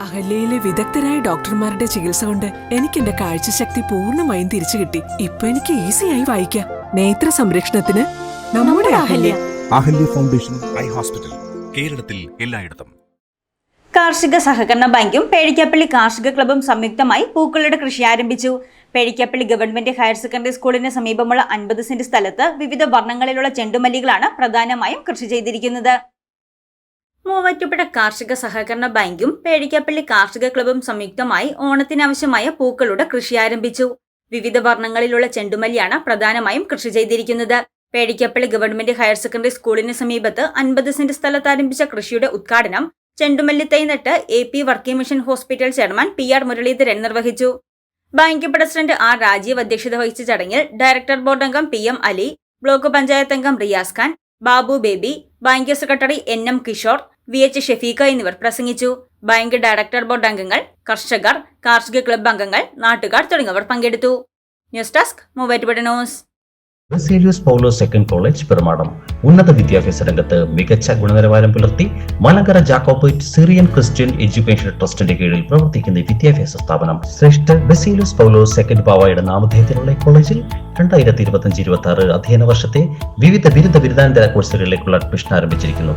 അഹല്യയിലെ വിദഗ്ധരായ ഡോക്ടർമാരുടെ ചികിത്സ കൊണ്ട് എനിക്ക് എന്റെ കാഴ്ചശക്തി പൂർണമായും തിരിച്ചു കിട്ടി. ഇപ്പൊ എനിക്ക് ഈസിയായി വായിക്കാം. നേത്ര സംരക്ഷണത്തിന് നമ്മുടെ Ahalya. Ahalya. Foundation eye hospital കേരളത്തിൽ എല്ലായിടത്തും. കാർഷിക സഹകരണ ബാങ്കും പേഴിക്കാപ്പള്ളി കാർഷിക ക്ലബും സംയുക്തമായി പൂക്കളുടെ കൃഷി ആരംഭിച്ചു. പേഴിക്കാപ്പള്ളി ഗവൺമെന്റ് ഹയർ സെക്കൻഡറി സ്കൂളിന് സമീപമുള്ള അൻപത് സെന്റ് സ്ഥലത്ത് വിവിധ വർണങ്ങളിലുള്ള ചെണ്ടുമല്ലികളാണ് പ്രധാനമായും കൃഷി ചെയ്തിരിക്കുന്നത്. മൂവാറ്റുപുഴ കാർഷിക സഹകരണ ബാങ്കും പേടിക്കാപ്പള്ളി കാർഷിക ക്ലബും സംയുക്തമായി ഓണത്തിനാവശ്യമായ പൂക്കളുടെ കൃഷി ആരംഭിച്ചു. വിവിധ വർണങ്ങളിലുള്ള ചെണ്ടുമല്ലിയാണ് പ്രധാനമായും കൃഷി ചെയ്തിരിക്കുന്നത്. പേടിക്കാപ്പള്ളി ഗവൺമെന്റ് ഹയർ സെക്കൻഡറി സ്കൂളിന് സമീപത്ത് അൻപത് സെന്റ് സ്ഥലത്ത് ആരംഭിച്ച കൃഷിയുടെ ഉദ്ഘാടനം ചെണ്ടുമല്ലി തൈ നട്ട് A P Varkey mission hospital chairman P R Muraleedharan നിർവഹിച്ചു. ബാങ്ക് പ്രസിഡന്റ് ആർ രാജീവ് അധ്യക്ഷത വഹിച്ച ചടങ്ങിൽ ഡയറക്ടർ ബോർഡ് അംഗം P M Ali block panchayat അംഗം Riyas Khan Babu Baby bank secretary N M Kishore V H Shefeekha എന്നിവർ പ്രസംഗിച്ചു. Bank director board അംഗങ്ങൾ കർഷകർ കാർഷിക ക്ലബ്ബ് അംഗങ്ങൾ നാട്ടുകാർ തുടങ്ങിയവർ പങ്കെടുത്തു. News desk Muvattupuzha news. Baselios Paulo second college Perumadam. ഉന്നത വിദ്യാഭ്യാസ രംഗത്ത് മികച്ച ഗുണനിലവാരം പുലർത്തി Malankara Jacobite Syrian Christian education ട്രസ്റ്റിന്റെ കീഴിൽ പ്രവർത്തിക്കുന്ന വിദ്യാഭ്യാസ സ്ഥാപനം ശ്രേഷ്ഠ ബസേലിയസ് പൗലോ സെക്കൻഡ് പാവായുടെ നാമധേയത്തിലുള്ള കോളേജിൽ രണ്ടായിരത്തി ഇരുപത്തഞ്ച് ഇരുപത്തി ആറ് അധ്യയന വർഷത്തെ വിവിധ ബിരുദ ബിരുദാനന്തര കോഴ്സുകളിലേക്കുള്ള അഡ്മിഷൻ ആരംഭിച്ചിരിക്കുന്നു.